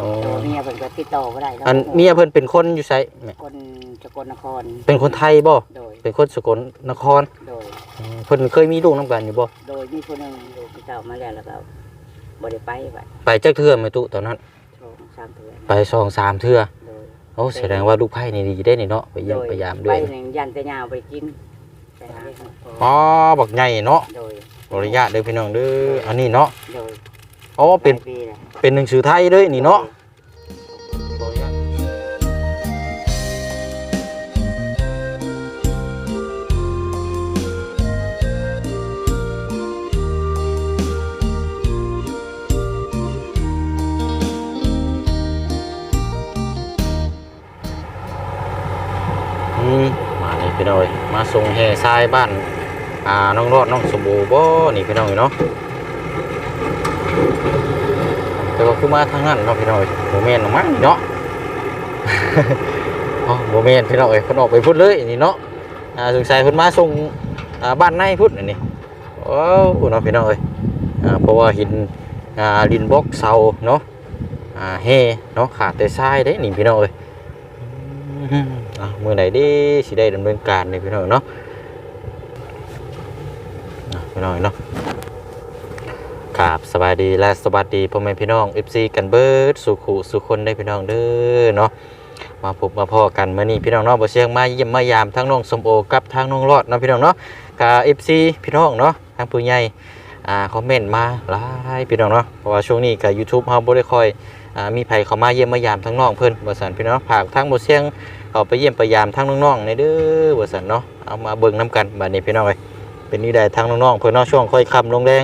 อ๋อตัวเมียเพิ่นก็ติดต่อบ่ได้แล้วอันเมียเพิ่นเป็นคนอยู่ไสแม่คนสกลนครเป็นคนไทยบ่โดยเป็นคนสกลนครโดยอืมเพิ่นเคยมีลูกนํกันอยู่บ่โดยมีคนหนึงลูกที่เจ้ามาแล้วแล้วก็บ่ได้ไปไปไปจักเทื่อไหมตุตอนนั้นสองสามเดือนไปสองสามเทื่อโดยโอ้แสดงว่าลูกไผ่นี่ดีได้นี่เนาะไปเยี่ยมไปยามด้วยไปหนึ่งยันแต่ยาวไปกินไปหาอ๋อบักใหญ่เนาะโดย ขออนุญาตเด้อพี่น้องเด้ออันนี้เนาะโดย อ๋อเป็นหลายปีแล้วเป็นหนังสือไทยด้อนี่เนาะออนุญาตอืมาเลยพี่น้อยมาส่งแห่ทรายบ้านอ่าน้องรอดน้องสมบูรณ์บ่นี่พี่น้องเนาะ แต่ว่าคือมาทางนั้นเนาะพี่น้อยโมเมนต์มั้งเนาะอ๋อโมเมนต์พี่น้อยเพิ่นออกไปพูดเลยนี่เนาะอ่าสงสัยเพิ่นมาส่งอ่าบ้านในพุทธอันนี่โอ้เนาะพี่น้อยอ่าเพราะว่าหินอ่าดินบล็อกเสาเนาะอ่าเฮเนาะขาดแต่ทรายเด้นี่พี่น้อยอืมอะมื้อไหนเดิสิได้ดำเนินการนี่พี่น้อยเนาะอะพี่น้อยเนาะ ครับสบายดีและสวัสดีพ่อแม่พี่น้อง FC กันเบิร์ดสุขุสุคนได้พี่น้องเด้อเนาะมาพบมาพ่อกันเมื่อนี้พี่น้องเนาะบ่เชียงมาเยี่ยมมายามทั้งน้องสมโอกับทั้งน้องรอดเนาะพี่น้องเนาะกับ FC พี่น้องเนาะทางผู้ใหญ่อ่าคอมเมนต์มาหลายพี่น้องเนาะเพราะว่าช่วงนี้กับ YouTube เฮาบ่ได้ค่อยอ่ามีไผเข้ามาเยี่ยมมายามทั้งน้องเพิ่นบ่ซั่นพี่น้องฝากทั้งบ่เชียงเข้าไปเยี่ยมไปยามทั้งน้องๆในเด้อบ่ซั่นเนาะเอามาเบิ่งนํกันบัดนี้พี่น้องเอ้ยเป็นนี่ได้ทั้งน้องๆเพิ่นเนาะช่วงค่อยค่ำลงแรง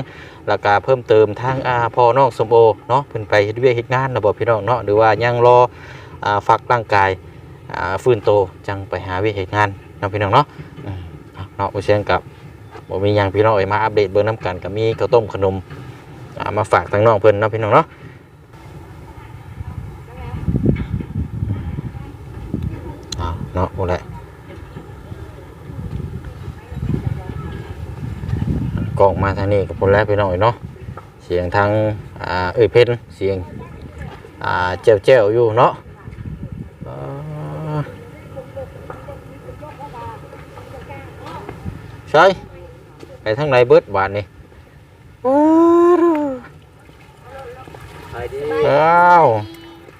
แล้วก็เพิ่มเติมทางอาพอน้องสมโอเนาะเพิ่นไปเฮ็ดเวียกเฮ็ดงานระบบพี่น้องเนาะหรือว่ายังรออ่าฝักร่างกายอ่าฟื้นโตจังไปหาเวียกเฮ็ดงานเนาะพี่น้องเนาะอืมเนาะบ่เช่นกับบ่มีหยังพี่น้องเอ้ยมาอัปเดตเบิ่งนํกันก็มีข้าวต้มขนมอ่ามาฝากทางน้องเพิ่นเนาะพี่น้องเนาะเอาเนาะบ่แหละ กล้องมาทางนี้กับพุ่นแล้วพี่น้องเอ้ยเนาะเสียงทางอ่าเอ้ยเพนเสียงอ่าเจ้าเจ้าอยู่เนาะอ่าใช่ไปทางไหนเบิดบานนี่ไปดีอ้าว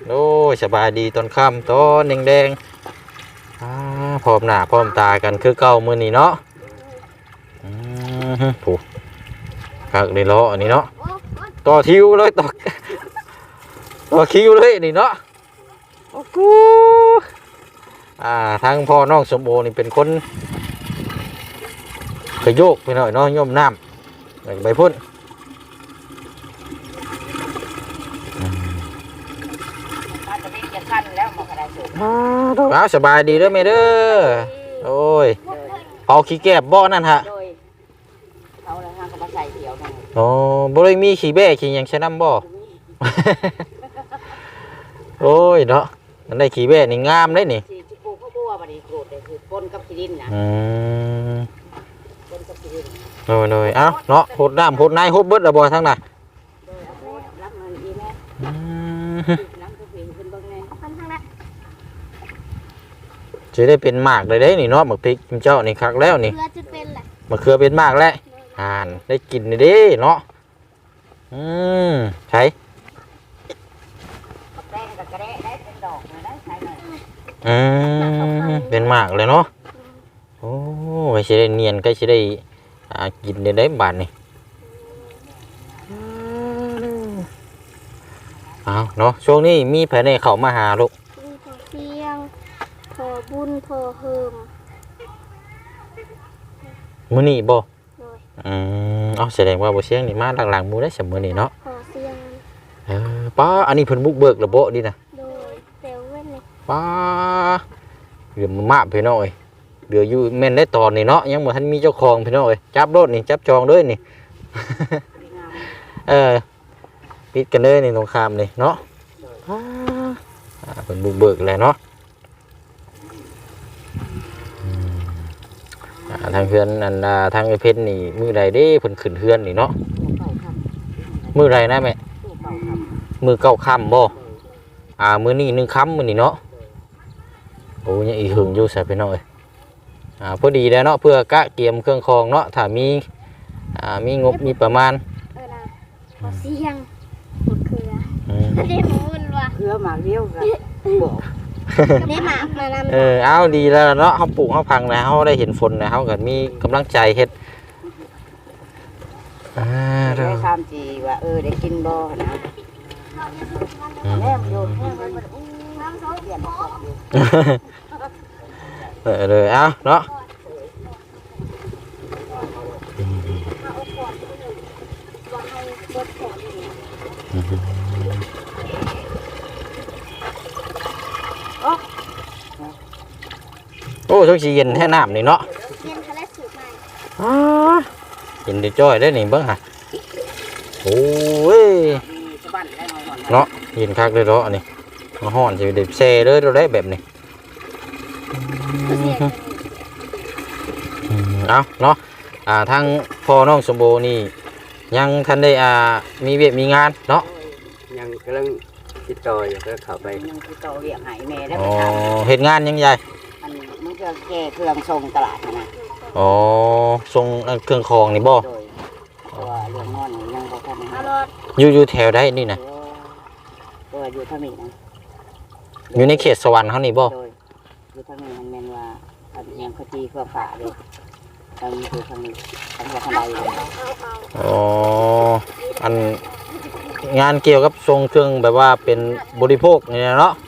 โอ้ยสบายดีตอนค่ำตอนแดงแดงๆอ่าพร้อมหน้าพร้อมตากันคือเก่ามือนี่เนาะอื คักในล้ออันนี้เนาะต่อคิวเลยต่อต่อคิวเลยนี่เนาะโอ้กูอ่าทางพ่อน้องสมโอนี่เป็นคนขยโยกไปหน่อยเนาะโยมน้ำไปพุ่นมาจะวิ่งจะขั้นแล้วมากระไดสุดอ้าวสบายดีเด้อแม่เด้อโอ้ยเผาขี้แกบบ่อนั่นฮะ โดยเขาแล้วห้างก็มาใส่เดียวนั่นโอ้บ่ได้มีขี้แบ่ขี้หยังใช้น้ำบ่ โอ้ยเนาะมันได้ขี้แบ่นี่งามเลยนี่สีชิปูเขาบัวบัดนี้โกรธเลยคือปนกับขี้ดินนะอืมปนกับขี้ดินโดยโดยเอ้าเนาะโหดน้ำโหดในโหดเบิดและบ่ทั้งน่ะโดยเอาโพดรับมันอีแม่อืมน้ำก็เพียงขึ้นเบ้างไงจะได้เป็นหมากเลยได้นี่เนาะหมักพริกเจ้านี่คักแล้วนี่เพื่อจะเป็นแหละมะเขือเป็นหมากแล้ว อ่านได้กินนี่เด้เนาะอืมใช่กับแป้งกับกระเดะได้เป็นดอกนะได้ใส่หน่อยอืมเป็นหมากเลยเนาะโอ้ยสิได้เนียนก็สิได้อ่ากินได้ได้บาดนี่เอาเนาะช่วงนี้มีแผนในเขามาหาลูกมีพอเที่ยงพอบุญพอเฮิมมื้อนี้บ่โดย อืมเอาแสดงว่าบ่เสียงนี่มาหลังๆหมู่ได้เสมอนี่เนาะพอเสียงเออป้าอันนี้เพิ่นบุกเบิกระเบาะดินะโดยเซเว่นเลยป้าเรือมันมาพี่น้องเอ้ยเรืออยู่แม่นได้ตอนนี่เนาะยังบ่ทันมีเจ้าของพี่น้องเอ้ยจับรถนี่จับจองเลยนี่งามเออปิดกันเลยนี่ตรงข้ามนี่เนาะป้าอ่าเพิ่นบุกเบิกแหละเนาะ ทางเฮือนอันอ่าทางไอ้เพชรนี่มื้อใดเด้เพิ่นขึ้นเฮือนนี่เนาะตู้เก่าครับมื้อใดนะแม่ตู้เก่าครับมื้อเก้าค่ำบ่อ่ามื้อนี้หนึ่งคำมื้อนี้เนาะโอ้ยังอีกหึงอยู่ใส่ไปหน่อยอ่าพอดีแล้วเนาะเพื่อกะเตรียมเครื่องคองเนาะถ้ามีอ่ามีงบมีประมาณเออนะขอเสียงหมดเครืออืมเรียกมูนว่ะเครือหมากเดียวกันบอก ได้หมากมานำเออเอาดีแล้วเนาะเฮาปลูกเฮาพังแล้วเฮาได้เห็นฝนแล้วเฮาก็มีกำลังใจเฮ็ดอ่าเด้ได้อข้ามจีว่าเออได้กินบ่นะอืมแม่มันอยู่แม่มันบ่ได้อู้น้ำเขาเปลี่ยนออกอยู่เออเลยเอาเนาะว่าให้บดแขนอยู่ โอ้ช่วงสิเย็นแท้น้ำนี่เนาะเรียนทะเลสูตรใหม่อ้าเย็นได้จ้อยได้อนี่เบิ่งหะโอ้ยมีสะบั้นได้หอยหอนเนาะเย็นคักเลยเนาะอันนี้มาฮ้อนสิได้แซ่เลยเราได้แบบนี้ก็เสียกันอืมเอาเนาะอ่าทางพ่อน้องสมโบนี่ ยังทันได้อ่ามีเวียกมีงานเนาะยังกำลังติดต่ออยู่ก็เข้าไปยังคือเก่าเรียกหายแม่ได้อ๋ไปอถามเฮ็ดงานยังให ญ่อันมันก็แก้เครื่องส่งตลาดนะนะอ๋อทรงอันเครื่องคองนี่บ่โดยเพราะว่าเรื่องนอนนี่ยังบ่ทันเอารอดอยู่อยู่แถวใดนี่นะตัวอยู่ทางนี้นะอยู่ในเขตสวรรค์เฮานี่บ่โดยอยู่ทางนี้มันแม่นว่าอันยังเขาจีเพื่อฝ่าเลยทางอยู่ทางนี้ทางหัวทางใดเลยเอาเอาอ๋ออันงานเกี่ยวกับทรงเครื่องแบบว่าเป็นบริโภคนี่นะเนาะโดยไม่เชื่อ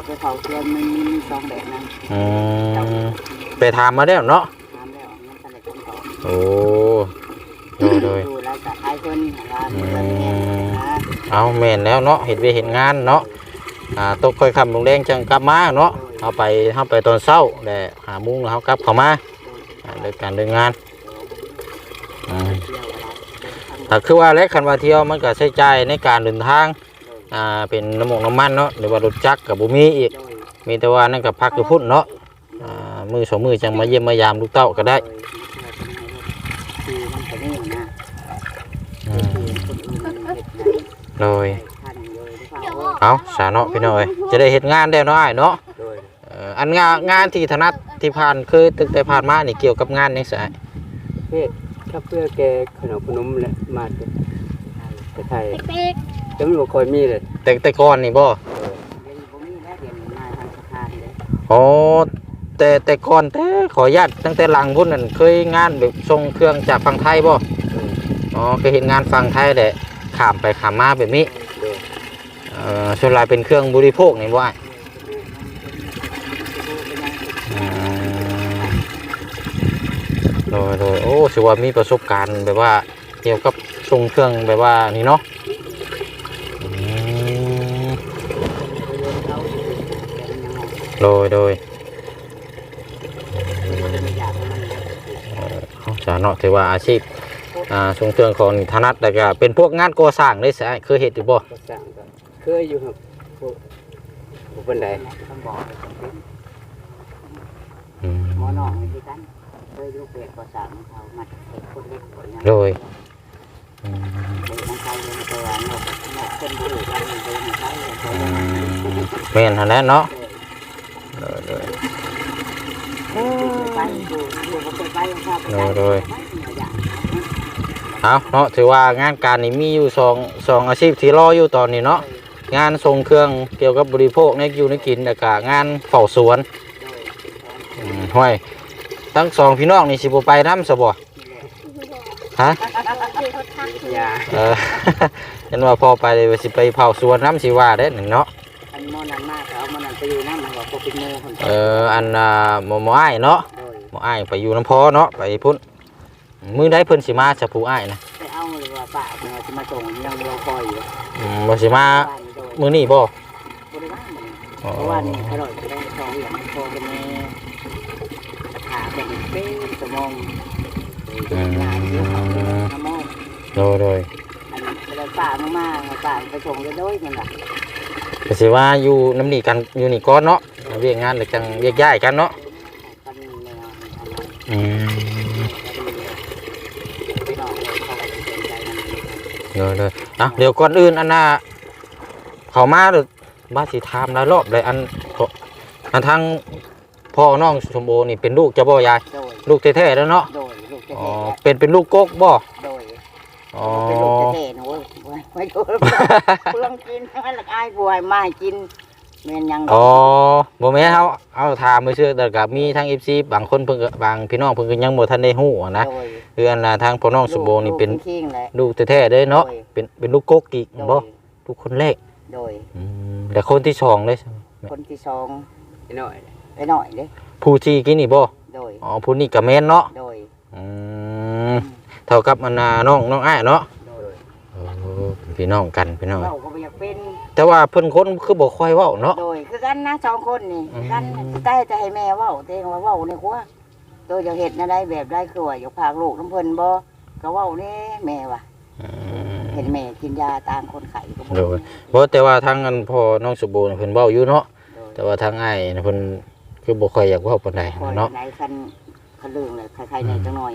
ก็ไปเผาเทียนมันมีสองแบบนั้นอืมไปถามมาแล้วเนาะถามแล้วมันสำเร็จคำตอบโอ้โดยโดยดูแล้วก็ไอ้คนหาเงินเดือนแก่นะเอาแม่นแล้วเนาะเห็นเวยเห็นงานเนาะอ่าตกค่อยคำลงแดงจังกลับมาเนาะเอาไปเอาไปตอนเช้าแต่หาโมุ้งแล้วเขากลับเข้ามาอ่าเดินการเดินงานอืม เที่ยวอะไร ถ้าคือว่าแล้วคันว่าเที่ยวมันก็ใช้จ่ายในการเดินทาง อ่าเป็นน้ำมกน้ำมันเนาะหรือว่ารถจักรกับบุมีอีกโดยมีแต่ว่านั่นกับพักอยู่พุ่นเนาะอ่ามือสองมือจังมาเยี่ยมมายามลูกเต้าก็ได้คือมันก็นี่นะอืมคนอื่นเฮ็ดได้โดยทันเลยหรือเปล่าเอาสาเนาะพี่น้อยจะได้เห็นงานแล้วเนาะอ้ายเนาะโดยเอ่ออันงานงานที่ถนัดที่ผ่านเคยตึกแต่ผ่านมานี่เกี่ยวกับงานยังไงเพศถ้าเพื่อแกขนมขนมแหละมาแต่แต่ไทย เป๊กแต่มันบ่ค่อยมีเลยแต่แต่ก่อนนี่บ่เดี๋ยวนี้บ่มีแล้วเดี๋ยวนี้มาทางสะพานเลยอ๋อแต่แต่ก่อนแต่ขออนุญาตตั้งแต่หลังพุ่นนั่นเคยงานแบบส่งเครื่องจากฝั่งไทยบ่อ๋อเคยเห็นงานฝั่งไทยแหละข้ามไปข้ามมาแบบนี้โดยเอ่อส่วนหลายเป็นเครื่องบริโภคนี่บ่อ้ายอืมโดยโดยโอ้ถือว่ามีประสบการณ์แบบว่าเกี่ยวกับส่งเครื่องแบบว่านี่เนาะอืม โดยโดยเอาจาเนาะถือว่าอาชีพอ่าส่งเครื่องของถนัดแต่ก็เป็นพวกงานก่อสร้างได้สิอ้ายเคยเห็นอยู่บ่ก็สร้างก็เคยอยู่ครับพวกพวกบันไดต้องบอกเลยต้องเป็นอืมหมอน้องนี่กันเคยอยู่เปรตก็สั่งเขามาเฮ็ดคนเล็กคนนั้นโดยอืมเด็กมันใช้เลยตัวนกนกคนดูกันเลยมันใช้เลยตัวอืนี้มแม่นหั่นแหละเนาะ โดยโดยไปดูดูบ่เคยไปข้าไปโดยเอาเนาะถือว่างานการนี่มีอยู่สองสองอาชีพที่รออยู่ตอนนี้เนาะงานส่งเครื่องเกี่ยวกับบริโภคในอยู่ในกินแล้วก็งานเฝ้าสวนอืมห้วยทั้งสองพี่น้องนี่สิบไปน้ำสบฮะอเขาทักคือยาเออ เห็นว่าพอไปเลยว่าสิไปเผาสวนน้ำสิว่าได้หนึ่งเนาะ นมอนันมากเอามอนันไปอยู่นั่นมันบอกเป็นโมคนเอออันอ่าหมอหมออ้ายเนาะโดยหมออ้ายไปอยู่น้ำพอเนาะไปพุ่นมือได้เพิ่นสิมาจะผู้อ้ายนะไปเอาเลยว่าป้าเนี่ยจะมาส่งยังรอคอยอยู่อืมบ่สิมาบ้านโดยมื้อนี้บ่ บริวารมันเพราะว่านี่อร่อยได้สองอย่างพอเป็นแม่ขาเป็นเป็นสมองงานเยอะเขาน้ำมองโดยโดยอันเวลาป้ามากๆป้าไปส่งจะด้วยมันล่ะ ก็สิว่าอยู่น้ำนี่กันอยู่นี่ก่อนเนาะเวียกงานแล้วจังแยกย้ายกันเนาะกันแนวอันนั้นอืมพี่น้องเลยเขาก็สนใจมันเดี๋ยวเดี๋ยวอะเดี๋ยวก่อนอื่นอันน่ะเขามาหรือบ้าสิถามหลายรอบเลยอันก็อันทางพ่อน้องชมโอนี่เป็นลูกเจ้าบ่ยายโดยลูกแท้ๆแล้วเนาะโดยลูกอ๋อแท้เป็นเป็นลูกกกบ่ๆโดยอ๋อ ยไม่ถูกเพื่อนกินให้ละอายป่วยมาให้กินแม่นยังอ๋อบ่แม่นเฮาเอาถามมื้อซื่อแต่ก็มีทาง FC บางคนเพิ่นก็บางพี่น้องเพิ่นก็ยังบ่ทันได้ฮู้อะนะโดยคืออันน่ะทางพ่อน้องชมโอนี่เป็นลูกคิงๆแหละลูกแท้ๆเด้เนาะโดยเป็นเป็นลูกกกอีกโดบ่ยลูกคนแรกโดยอืมแต่คนที่สองเลยใช่ไหมคนที่สองไอ้น้อยไปหน่อยเด้ผู้ที่กินนี่บ่โดย อ๋อผู้นี่ก็แม่นเนาะโดยอืมเท่ากับอันน่ะน้องน้องอ้ายเนาะโดยโอ้ พี่น้องกันพี่น้องเราก็บ่อยากเป็น แต่ว่าเพิ่นคนคือบ่ค่อยเว้าเนาะ โดยคือกันนะสองคนนี่อืม กันได้แต่ให้แม่เว้าเตงว่าเว้าในครัวตัวจะเฮ็ดนะได้แบบได้คือว่าอยากพากลูกน้ำเพิ่นบ่ก็เว้าแน่แม่ว่าอืมเห็นแม่กินยาตามคนไข้ก็บ่โดยบ่แต่ว่าทางอันพ่อน้องสมบูรณ์เพิ่นเว้าอยู่เนาะโดยแต่ว่าทางอ้ายน่ะเพิ่นคือบ่ค่อยอยากเว้าปานใดคอยเนาะ ไหนคันคันลืมเลยใครๆในจังหน่อย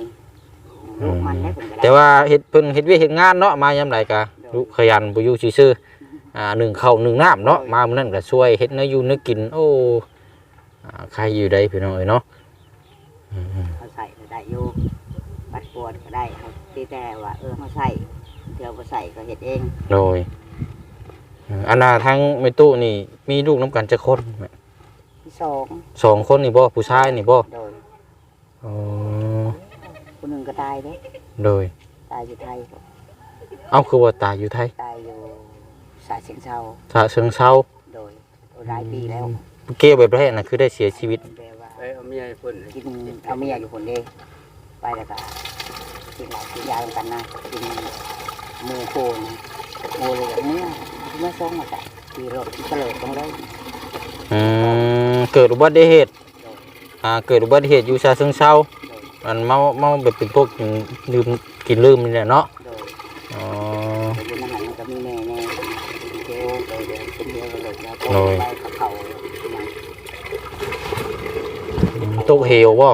ลูกมันได้เพิ่นก็ได้แต่ว่าเฮ็ดเพิ่นเฮ็ดเวียกเฮ็ดงานเนาะมายามใดก็ ลูกขยันบ่อยู่ซื่อๆอ่าหนึ่งข้าวหนึ่งน้ำเนาะมามื้อนั้นก็ช่วยเฮ็ดแนวอยู่แนวกิน โอ้อ่าใครอยู่ได้พี่น้องเอ้ยเนาะอืมเขาใส่ก็ได้อยู่บัดปวดก็ได้เขาตีแต่ว่าเออเขาใส่เดี๋ยวบ่ใส่ก็เฮ็ดเองโดยเอ่ออันน่ะทางแม่ตู้นี่มีลูกนํกันจักคนที่สองสองคนนี่บ่ผู้ชายนี่บ่โดยอ๋อคนหนึ่งก็ตายเด้โดยตายอยู่ไทย เอาคือว่าตายอยู่ไทยตายอยู่สาเชียงเชาถ้าเชิงเซาโดยหลายปีแล้วเก้แบบแรกน่ะคือได้เสียชีวิต แปลว่าไปเอาเมียให้เพิ่นกินเอาเมียอยู่คนเดียวไปแล้วก็กินเหล้ากินยาเหมือนกันนะกินหมูโคนหมูเลยอย่างเนี้ยเมื่อสองมาจากขี่รถเฉลิมตรงเลยอืมเกิดอุบัติเหตุโดยอ่าเกิดอุบัติเหตุอยู่ชาเชิงเซาโดย มันเมาเมาแบบเป็นพวกกินลืมกินลืมนี่แหละเนาะ โดยไปกับเขาอย่างตกเหวบ่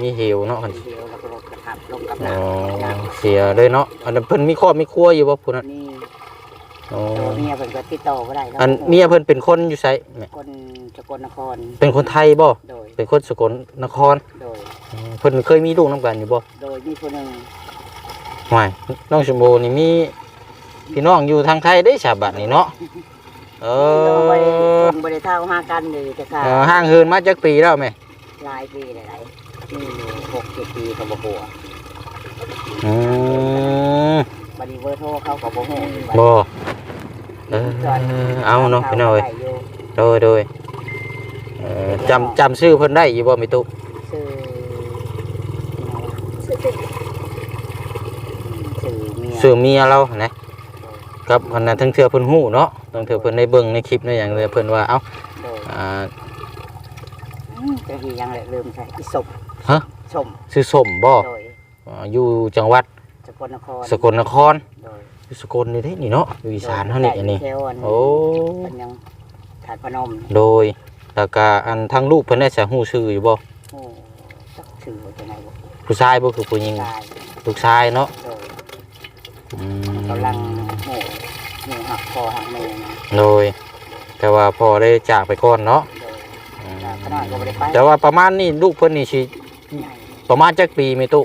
มีเหวเนาะคันเที่ยวแล้วก็รถกระทับลงกับอ๋อน้ำเสียเลยเนาะอันนั้นเพิ่นมีครอบมีครัวอยู่บ่พุ่นน่ะนี่อ๋อเมียเพิ่นก็ติดต่อบ่ได้อันเมียเพิ่นเป็นคนอยู่ไสแม่คนสกลนคร เป็นคนไทยบ่เป็นคนสกลนครโดยเพิ่นเคยมีลูกนํกันอยู่บ่โดยมีคนหนึ่งห่วยน้องชมพูนี่มีพี่น้องอยู่ทางไทยได้ฉาบัดนี่เนาะ เอเราบริอบริเท่าห้ากันเลยแต่ค่ะเออห่างเหินมาจักปีแล้วแม่หลายปีหลายๆนี่อยู่หกเจ็ดปีเขาบอกหัวอืมบริเวอร์โทรเขาก็บอกหัวบ่ เออเอาเนาะพี่น้องเอ้ยโดยโดยเอ่อจำจำชื่อเพิ่นได้อยู่บ่มิตุชื่อสุดสุดชื่อเมีย ชื่อเมียเรานะ กับอันนั้นทั้งเทื่อเพิ่นฮู้เนาะทั้งเทื่อเพิ่นได้เบิ่งในคลิปในหยังเลยเพิ่นว่าเอ้าโดยอ่าอืมจะทียังเลยลืมใช่อีสมฮะสมชื่อสมบ่โดยอ่าอยู่จังหวัดสกลนครสกลนครโดยอยู่สกลนี่เด้นี่เนาะอยู่อีสานเฮานี่อันนี้แถวอันโอ้เป็นยังถาดพนมโดยแล้วก็อันทางลูกเพิ่นได้จะฮู้ชื่ออยู่บ่โอ้จักชื่อว่าจะไหนบ่ผู้ชายบ่คือผู้หญิงตายลูกชายเนาะโดยอืมกำลัง โหหมูหักคอหักเมนะโดยแต่ว่าพอได้จากไปก่อนเนาะโดยอืมขนาดก็ไม่ได้ไปแต่ว่าประมาณนี้ลูกเพิ่นนี่สิใหญ่ประมาณจักปีมิตุ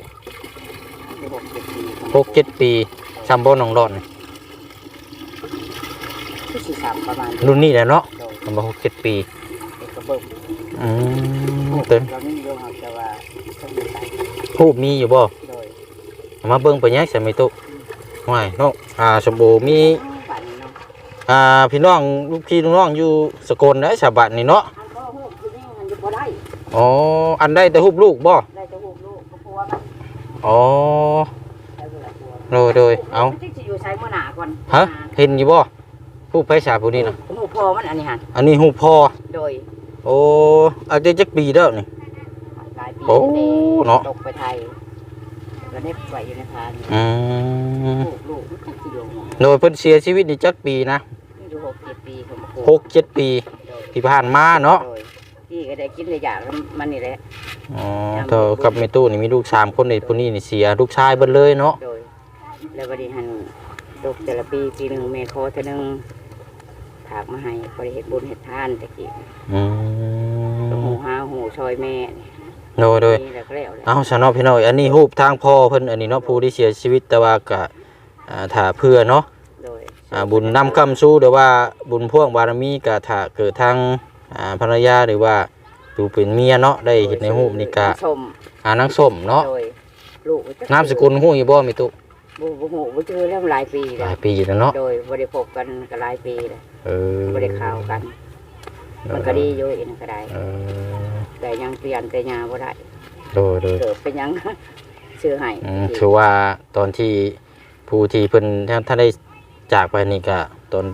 ที่หกเจ็ดปีหกเจ็ดปีซัมโบน้องดอนนี่ที่สี่สามประมาณรุ่นนี้แหละเนาะโดยประมาณหกเจ็ดปีเด็กกระเบิ้งอืมเต็มเรานี่โยงหักแต่ว่าต้องมีใส่ทูบมีอยู่บ่ โดยเอามาเบิ่งไปแยกใส่มิตุไม่น้องอ่าสมบูมีฝันเนาะ อ่าพี่น้องลูกพี่ลูกน้องอยู่สกลได้ฉบับนี่เนาะอันก็หูคือนี่มันจะพอได้อ๋ออันได้แต่รูปลูกบ่ได้จะหูลูกก็พัวกันอ๋อได้เวลาพัวโดยโดยเอาไม่ได้จะอยู่ใช้มื่อหนาก่อนฮะเห็นอยู่บ่ผู้ไผสาผู้นี้น่ะหูพอมันอันนี้หันอันนี้หูพ่อโดยโอ้อาจจะจักปีแล้วนี่หลายปีโอ้เนาะตกไปไทยก็ได้ไปอยู่ในพานอืมลูกลูกมันจักกี่โยงโดยเพิ่นเสียชีวิตนี่จักปีนะ อยู่หกเจ็ดปีเขามาโคหกเจ็ดปีที่ผ่านมาเนาะโดยพี่ก็ได้กินได้อยากแล้วมันนี่แหละอ๋อเธอกับเมตู้นี่มีลูกสามคนนี่ผู้นี้นี่เสียลูกชายเบิดเลยเนาะโดย แล้ววันนี้หันลูกแต่ละปีปีหนึ่งแม่คอเท่านึงถากมาให้บริเฮ็ดบุญเฮ็ดทานตะกี้อืหูมหาหูชอยแม่นี่โดยโดย นี่แล้วก็แล้วแหละเอาซะเนาะพี่น้องอันนี้รูปทางพ่อเพิ่นอันนี้เนาะผู้ที่เสียชีวิตแต่ว่าก็อ่าถ้าเพื่อเนาะโดยอ่า บุญนำกำสู้หรือว่าบุญพ่วงบารมีก็ถ้าเกิดทางอ่าภรรยาหรือว่าดูเป็นเมียเนาะได้เห็นในรูปนี่ก็ชมหานางส้มเนาะโดยลูกนามสกุลฮู้อยู่บ่มีตุบ่บ่ฮู้บ่เจอแล้วหลายปีหแล้ลายวปีแล้วเนาะโดยบ่ได้พบกันก็หลายปีแล้วเออบ่ได้ข่าวกัน มันก็ดีอยู่อีกนะก็ได้เออแต่ยังเปลี่ยนแต่ยาบ่ได้โดยโดยเกิดเป็นหยังซื้อให้อืมถือว่าตอนที่ผู้ที่เพิ่นท่านท่านได้ จากไปนี่ก็ตอน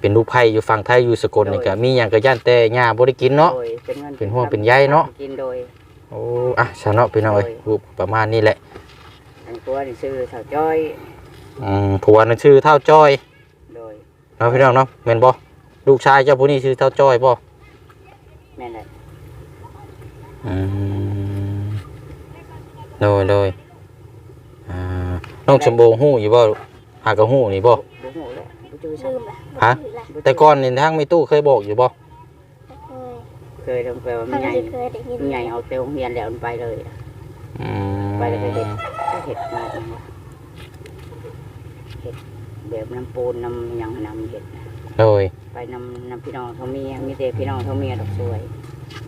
เป็นลูกไผ่อยู่ฝั่งไทยอยู่สกลนี่ก็มีหยังก็ย่านแต่ย่าบ่ได้กินเนาะ โดยเป็นเงินเป็นห่วงเป็นใยเนาะ กินโดย โอ้อะซะเนาะพี่น้องเอ้ยรูปประมาณนี้แหละอันตัวนี่ซื้อสาวจ้อย อืมผัวนั่นชื่อเท่าจ้อยโดย เนาะพี่น้องเนาะแม่นบ่ลูกชายเจ้าผู้นี้ชื่อเท่าจ้อยบ่แม่นแหละอืมโดยโดยอ่าน้องชมโบฮู้อยู่บ่ หากก็ฮู้นี่บ่บ่ฮู้แล้วบ่จื้อลืซ้มละฮะบ่ถือละแต่ก่อนนี่ทางมีตู้เคยบอกอยู่บ่เคยำเคยลงไปว่ามัท่านนใหญ่จะเคยได้ยินมันใหญ่เอาเตลเฮียนแล้วมันไปเลย อืมไปแล้วก็เห็ดก็เห็ดมาจังหวะเห็ดแบบน้ำปูนน้ำหยังน้ำเห็ดน่ะโดยไปน้ำน้ำพี่น้องเขาเมียมีแต่พี่น้องเขาเมียดอกสวย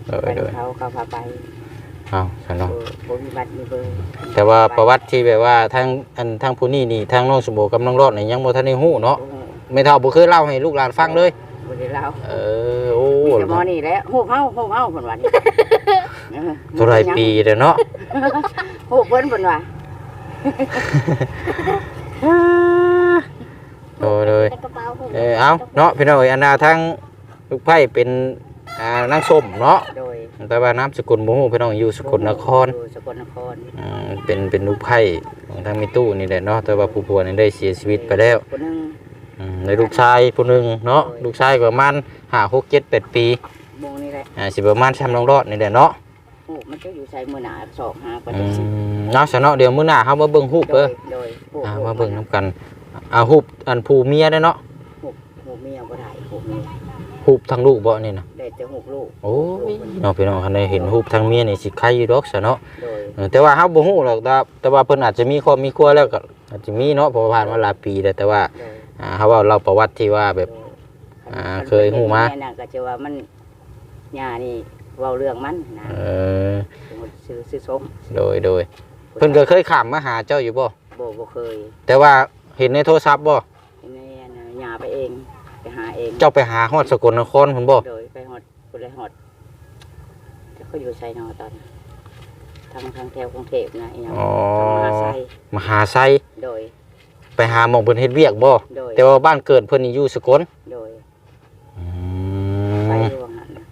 โดยไปโดยเขาเขาพาไป เอาซะเอเนาะอบ่มีบัตรมีเบอร์แต่ว่าประวัติที่แบบว่าทางอันทางผู้นี้นี่ทางน้องชมโบกับน้องรอดนี่ยังบ่ทันได้ฮู้เนาะโอ้โหไม่เท่าบ่เคยเล่าให้ลูกหลานฟังเลยบ่ได้เล่าเออโอ้มีแต่หมอนี่แหละฮู้เฮาฮู้เฮาเพิ่นว่านี่เออเท่าไหรปีแล้วเนาะฮู้เพิ่นเพิ่นว่าโอ้เลยในกระเป๋าผมเออเอาเนาะพี่น้องเอ้ยอันนาทั้งลูกไผ่เป็น อ่านางส้มเนาะโดยแต่ว่าน้ำสกุลบ่ฮู้พี่น้องอยู่สกลนครอยู่สกลนครอืมเป็นเป็นลูกไผ่ของทางมีตู้นี่แหละเนาะแต่ว่าผู้ผัวนี่ได้เสียชีวิตไปแล้วคนหนึงอืมในลูกชายผู้หนึงเนาะลูกชายก็ประมาณ5 6 7 8ปีวงนี่แหละอ่าสิประมาณชำน้องรอดนี่แหละเนาะฮู้มันจะอยู่ใส่มื้อหน้าสอบหาก็อืได้มเนาะซะเนาะเดี๋ยวมื้อหน้าเฮามาเบิ่งรูปโดเด้อยโดยฮู้อ่าฮู้มาเบิ่งนํกันเอารูปอันผู้เมียเด้อเนาะฮู้ฮู้เมียบ่ได้ฮู้เมีย รูปทั้งลูกบ่นี่นะได้แต่ฮู้ลูกโอ้ยเนาะพี่น้องคันได้เห็นรูปทั้งเมียนี่สิใครอยู่ดอกซะเนาะโดยเออแต่ว่าเฮาบ่ฮู้หรอกแต่แต่ว่าเพิ่นอาจจะมีครอบมีครัวแล้วก็อาจจะมีเนาะเพราะว่าผ่านมาหลายปีแล้วแต่ว่าโดยอ่าเฮาเว้าเราประวัติที่ว่าแบบอ่าเคยฮู้มาแน่ะก็จะว่ามันย่านี่เว้าเรื่องมันนะเออซื้อซื้อสมโดยโดยเพิ่นก็เคยข้ามมาหาเจ้าอยู่บ่บ่บ่เคย แต่ว่าเห็นในโทรศัพท์บ่แม่น่ะย่าไปเองไป หาเองเจ้าไปหาฮอดสกลนครพุ่นบ่โดยไปฮอดบ่ได้ฮอดแต่เขาอยู่ไสนอตอนทางทางแถวกรุงเทพนะอีหยังอ๋อทางมหาไซมหาไซโดย ไปหาหม่องเพิ่นเฮ็ดเวียกบ่โดย แต่ว่าบ้านเกิดเพิ่นนี่อยู่สกลโดยอืไปมอยู่ว่าหั่นน่ะ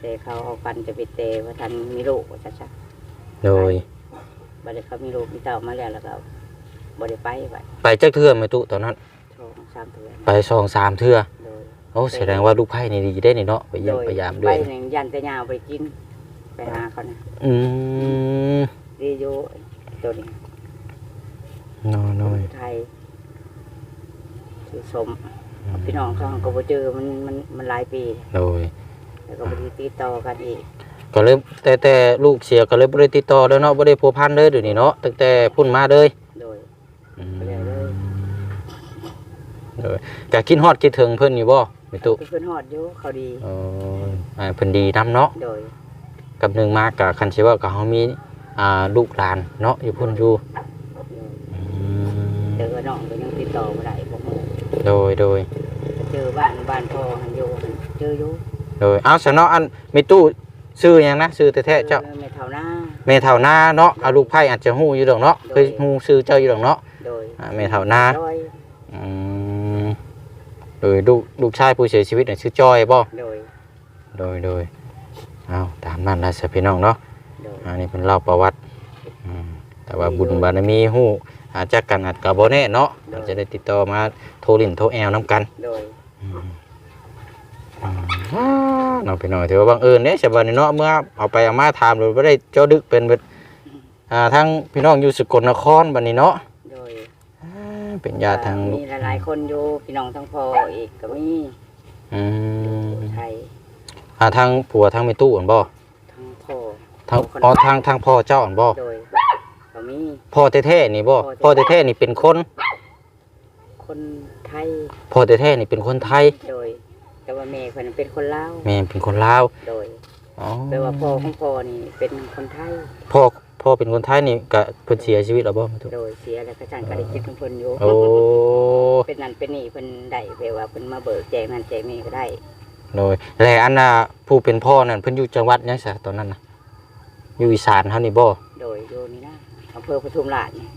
แต่เขาเอากันจะไปเตะว่าท่านมีลูกว่าซะๆโดยบัดนี้เขามีลูกมีเต้ามาแล้วแล้วก็บ่ได้ไปบัดไปจักเทื่อไหม่ตุตอนนั้นช่อง สามเถือนไปสองสามเทื่อโดยโอ้แสดงว่าลูกไผ่นี่ดีได้นี่เนาะไปเยี่ยมพยายามด้วยไปหนึ่งยันแต่ยาวไปกิน ไปหาเขานะอืมดีอยู่ตัวนี้น้อยน้อยไทยชื่อสมพี่น้องเขาก็บ่เจอมันมันมันหลายปีโดยแล้วก็บ่ได้ติดต่อกันอีกก็เลยแต่แต่ลูกเสียก็เลยบ่ได้ติดต่อเด้อเนาะบ่ได้พัวพันเลยเดี๋ยวนี้เนาะตั้งแต่พุ่นมาเลยโดยอืมไป เลยเลยโดยก็คิดฮอดคิดถึงเพิ่นอยู่บ่แม่ตุเพิ่นฮอดอยู่เขาดีเอออ่าเพิ่นดีนํเนาะโดยกับหนึงมากก็คันสิว่าก็เฮามีอ่าลูกหลานเนาะอยู่พุ่นอยู่โดยอืมเจอน้องก็ยังติดต่อบ่ได้บ่ฮู้โดยโดยเจอบ้านบ้านพ่อหันอยู่หันเจออยู่โดยเอาซะเนาะอันแม่ตู้ชื่อหยังนะชื่อแท้ๆเจ้าออไม่เท่าหน้าแม่เฒ่านาเนาะเอาลูกไผ่อาจจะฮู้อยู่ดอกเนาะเคยฮู้ชื่อเจ้าอยู่ดอกเนาะโดยอ่าแม่เฒ่านาโดยอืม โดยลูกลูกชายผู้เสียชีวิตน่ะชื่อจอยบ่โดยโดยโดยเอาตามนั้นนะสิพี่น้องเนาะโดยอันนี้เป็นเล่าประวัติอืมแต่ว่าบุญบารมีฮู้อาจจะกันอาจกับบ่แน่เนาะอาจจะได้ติดต่อมาโทรลิ่นโทรแอลน้ำกัน โดยอืมอืมอ่าน้องพี่น้องถือว่าบังเอิญเนี่ยฉบับนี้เนาะเมื่อเอาไปเอามาถามเลยบ่ได้เจ้าดึกเป็นเบิดอ่าทั้งพี่น้องอยู่สกลนครบัดนี้เนาะโดยอ่า เป็นญาติทางมีหลายๆคนอยู่พี่น้องทั้งพ่ออีกก็มีอืมไทยอ่าทางผัวทางแม่ตู้อันบ่ทั้งพ่อทางอ๋อทางทางพ่อเจ้าอันบ่โดยก็มีพ่อแท้ๆนี่บ่พ่อแท้ๆนี่เป็นคน คนไทยพ่อแท้ๆนี่เป็นคนไทย โดย แต่ว่าแม่เพิ่นเป็นคนลาวแม่เป็นคนลาวโดยอ๋อแปลว่าพ่อของพ่อนี่เป็นคนไทยพ่อ พ่อเป็นคนไทยนี่ก็เพิ่นเสียชีวิตแล้วบ่แม่ตู้โดยเสียแล้วก็จังก็ได้คิดของเพิ่นอยู่โอ้เป็นนั่นเป็นนี่เพิ่นได้แปลว่าเพิ่นมาเบิกแจกนั่นแจกนี่ก็ได้โดยแล้วอันน่ะผู้เป็นพ่อนั่นเพิ่นอยู่จังหวัดหยังซะตอนนั้นน่ะอยู่อีสานเฮานี่บ่โดยอยู่นี่นะอำเภอปทุมราชนี่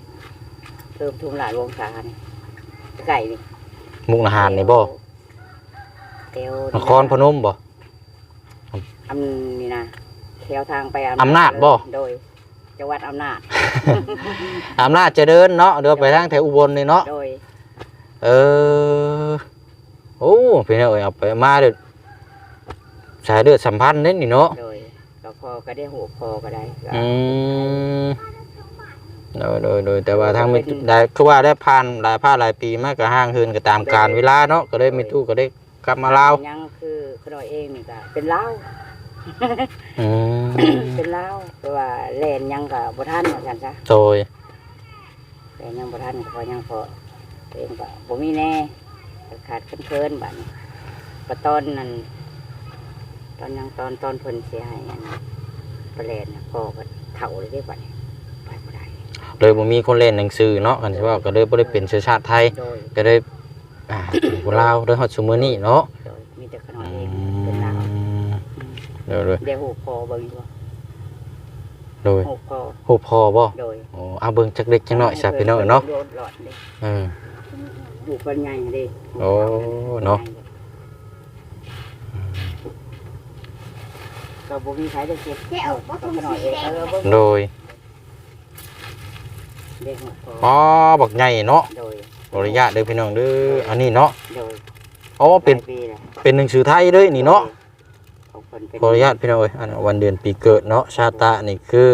อำเภอปทุมราชวงศานี่ไก่นี่มุกนาหารนี่บ่แถวนครพนมบ่อำนี่นะแถวทางไปอำนาจบ่โดย จังหวัดอำนาจ อำนาจเจริญเนาะเดี๋ยวไปทางแถวอุบลนี่เนาะโดยเออโอ้พี่น้องเอ้ยเอาไปมาเด้อสายเลือดสัมพันธ์เด้นี่เนาะโดยก็พอก็ได้หัวพอก็ได้ก็อืมโดยโดยโดยแต่ว่าทางไม่ได้คือว่าได้ผ่านหลายผ่านหลายปีมากก็ห่างเหินก็ตามการเวลาเนาะก็เลยไม่ตู้ก็ได้กลับมาลาวยังคือขนอยเองนี่ก็เป็นเล้าว อืมเป็นเล้าวเพราะว่าแลนยังกับบ่ทันเหมือนกันซะโดยแลนยังบ่ทันก็พอยังพอตัวเองก็บ่มีแน่ขาดเคินๆบัดนี้ก็ตอนนั้นตอนยังตอนตอนเพิ่นเสียให้อันไปแลนน่ะพ่อก็เฒ่าเลยเด้บัดนี้ไปบ่ได้เลยบ่มีคนเล่นหนังสือเนาะกันใช่ว่าก็เลยบ่ได้เป็นเชื้อชาติไทย โดย ก็ได้อ่าเป็นคนลาวโดยฮอดซุมื้อนี้เนาะ โดยมีแต่ขนออืยเองเป็นลาวม โดยโดยเดี๋ยวหูพอเบิ่งอยู่บ่โดยหูพอฮู้พอบ่โดยโอ้เอาเบิ่งจักเล็กจักน้อยซะพี่น้องเนาะโดหลอดเลยเออหูเพิ่นใหญ่เด้โอ้เนาะก็บ่มีใครได้เก็บแก้วบ่ต้องหน่อยเองเออเบิ่งโดยเด็กหูพออ๋อบักใหญ่เนาะโดยขออนุญาตเด้อพี่น้องเด้ออันนี้เนาะโดยอ๋อเป็นหลายปีแล้วเป็นหนังสือไทยเลยนี่เนาะ ของเพิ่นเป็นขออนุญาตพี่น้องเอ้ยอันวันเดือนปีเกิดเนาะชาตะนี่คือ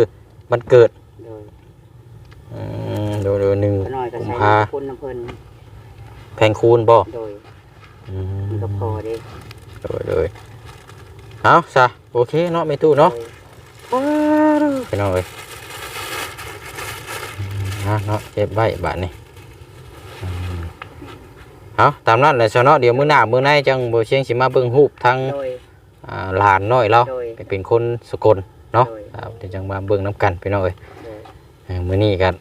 วันเกิดโดยอืมโดยโดยหนึ่งขน้อยก็กุมใช้ภาคุณน้ำเพิ่นแพงคูณบ่โดยอืมันก็พอเด้โดยโดยเอาซะโอเคเนาะไม่ตู้เนาะ โดยพี่น้องเอ้ยอืมเอาเนาะเก็บไว้บาทนี่อืมเอาตามนั้นแหละซะเนาะเดี๋ยวมื้อหน้ามื้อในจังบ่เชียงสิมาเบิ่งรูปทั้งโดยอ่า หลานน้อยเราโดยไปเป็นคนสกลเนาะโดย อ่าเดี๋ยวจังมาเบิ่งน้ำกันพี่น้องเอ้ยโดยเออมื้อนี้กัน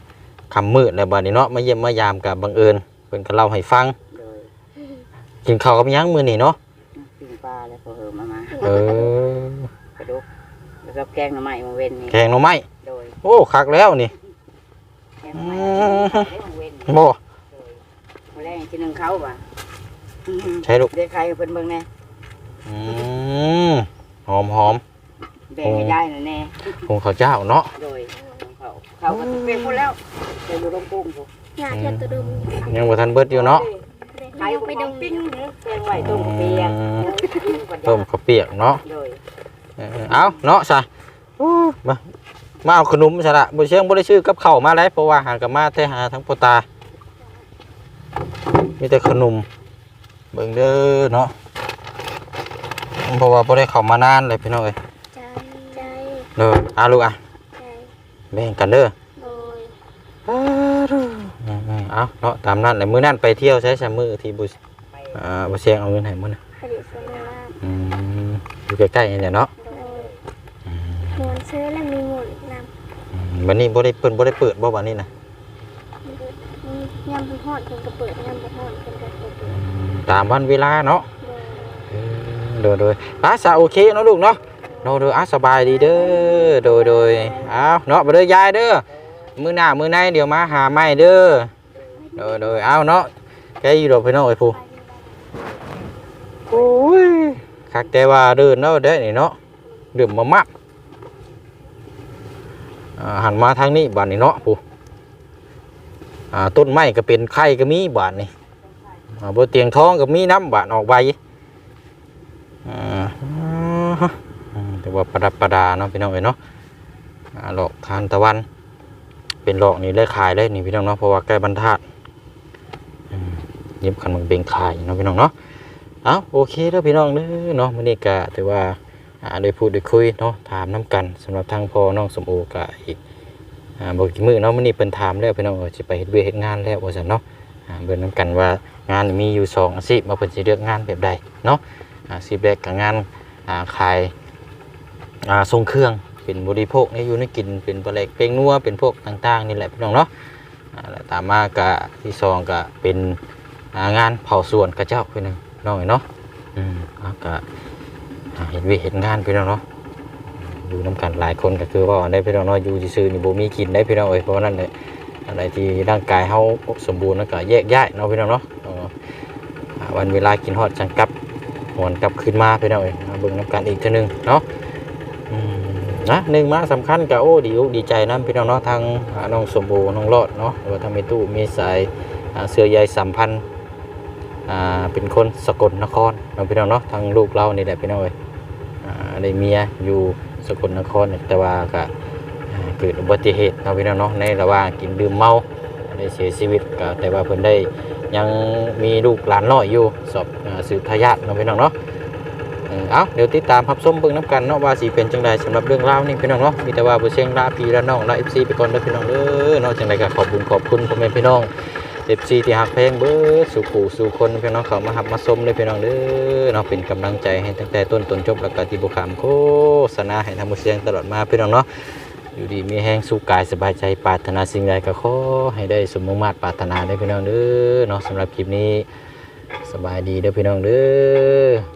คำมืดแล้วบัดนี้เนาะมาเยี่ยมมายามกับบังเอิญเพิ่นก็เล่าให้ฟังโดยกินข้าวกับหยังมื้อนี้เนาะปิ้งปลาแล้วพอเหิมมามาเออกระดูกแล้วก็แกงหน่อไม้มาเว้นนี่แกงหน่อไม้โดยโอ้คักแล้วนี่แกงหน่อไม้ได้มาเว้นนี่บ่มาแรงกินหนึ่งเขาป่ะใช่ลูกเด็กใครเพิ่นเบิ่งแน่ อืมหอมหอมแบ่งให้ยายหน่อยแน่หุงข้าวเจ้าเนาะโดยเขาเขาก็ถูกเป็นคนแล้วเดี๋ยวอยู่ตรงกุ้งถูกหน้าเทียนตัวดมยังบ่ทันเบิดอยู่เนาะใครยังไปไปดดงมปิ้งเด้อแกงไหวต้มกะเปียกต้มข้าวเปียกเนาะโดยเออเอาเนาะซะโอ้มามาเอาขนมซะละบ่เชียงบ่ได้ชื่อกับข้าวมาแล้วเพราะว่าหากับมาแต่หาทั้งพ่อตามีแต่ขนมเบิ่งเด้อเนาะ เพราะว่าบ่ได้เข้ามานานเลยพี่น้องเอ้ยใจใจเด้ออาลูกอะใจแบ่งกันเด้อโดยอืมๆเอาเนาะตามนั้นแหละมื้อนั้นไปเที่ยวใช้ซะมื้อที่บุไปอ่าบ่เสียงเอาเงินให้มื้อน่ะผลิตสมุนไพรอืมอยู่ใกล้ๆนี่แหละเนาะโดยมวนซื้อและมีหมุนนอืมวันนี้บ่ได้เพิ่นบ่ได้เปิดบ่บัดนี้น่ะำมียำบุหอดเป็นกระเปิดยำบุหอดเป็นกระเปิดอืมตามวันเวลาเนาะ โดยโดยโดยอะสะโอเคเนาะลูกเนาะโดยโดยอะสบายดีเด้อโดยโดยเอาเนาะบ่เด้อยายเด้อมือหน้ามือในเดี๋ยวมาหาใหม่เด้อโดยโดยเอาเนาะแกอยู่ดอกพี่น้องไอ้ผู้โอ้ยคักแต่ว่าเดินเนาะเด้นี่เนาะดื่มมาม่าหันมาทางนี้บาดนี้เนาะผู้อ่าต้นไม้ก็เป็นไข่ก็มีบาดนี้อ่าบนเตียงท้องก็มีน้ำบาดออกใบ แต่ว่าประดับประดาเนาะพี่น้องเอ้ยเนาะหลอกทานตะวัน เป็นหลอกนี่เลยขายเลยนี่พี่น้องเนาะเพราะว่าใกล้บรรทัดอืมเย็บขันมันเบ่งขายเนาะพี่น้องเนาะเอาโอเคแล้วพี่น้องเด้อเนาะมื้อนี้ก็ถือว่าอ่าได้พูดได้คุยเนาะถามน้กันสำหรับทางพ่อน้องสมโอก็อีกอ่าบอกกี่มื้อเนาะมื้อนี้เพิ่นถามแล้วพี่น้องว่าสิไปเฮ็ดเวยเฮ็ดงานแล้วว่าซั่นเนาะอ่าเบิ่งนํกันว่างานมีอยู่สองอาชีพว่าเพิ่นสิเลือกงานแบบใดเนาะ อาชีพแรกก็งานาขายอ่าส่งเครื่องเป็นบริโภคในอยู่ในกินเป็นปลาแหลกเป็งนัวเป็นพวกต่างๆนี่แหละพี่น้องเนาะแล้วตามมาก็ที่สองก็เป็นางานเผาส่วนกระเจ้าพี่น้องน้องเนาะอืมอาก็หาเห็นวยกเห็นงานพี่น้องเนาะอยู่น้ำกันหลายคนก็คือว่าได้พี่น้องเนาะอยู่ซื่อนี่บ่มีกินได้พี่น้องเอ้ยเพราะว่านั่นเลยอะไรที่ร่างกายเฮาสมบูรณ์แล้วก็แยกย้ายเนาะพี่น้องเนาะวันเวลากินฮอดจังกับ หวนกลับขึ้นมาพี่น้องเอ้ยมาเบิ่งน้ำกันอีกเทีนึงเนาะนะหนึ่งมาสำคัญก็โอ้ดีอกดีใจนะพี่น้องเนาะทางน้องสมบูรณ์น้องรอดเนาะหรือว่าทางเมตู้มีสายเสื้อใยสัมพันธ์อ่าเป็นคนสกลนครเราพี่น้องเนาะทางลูกเรานี่แหละพี่น้องเอ้ยอ่าได้เมียอยู่สกลนครแต่ว่าก็อ่าเกิดอุบัติเหตุเราะพี่น้องเนาะในระหว่างกินดื่มเมาได้เสียชีวิตก็แต่ว่าเพิ่นได้ ยังมีลูกหลานน้อยอยู่สอบสืบทายาทเราะพี่น้องเนาะเอาเดี๋ยวติดตามรับชมเบิ่งน้ำกันเนาะว่าสิเป็นจังไดสำหรับเรื่องราวนี่พี่น้องเนาะมีแต่ว่าบ่เชียงลาพีละน้องละ FC ไปก่อนเด้อพี่น้องเด้อเนาะจังไดก็ขอบคุณขอบคุณพ่อแม่พี่น้องเอฟซีที่หักเพลงเบิร์สู่ขู่สู่คนพี่น้องเขามาหับมาชมเลยพี่น้องเด้อเนาะเป็นกำลังใจให้ตั้งแต่ต้นต้นจบแล้วก็ที่บุคามโฆษณาให้ทำมือเสียงตลอดมาพี่น้องเนาะ อยู่ดีมีแห้งสุขกายสบายใจปรารถนาสิ่งใดก็ขอให้ได้สมมุ่งมาตรปรารถนาได้พี่น้องเด้อเนาะสำหรับคลิปนี้สบายดีเด้อพี่น้องเด้อ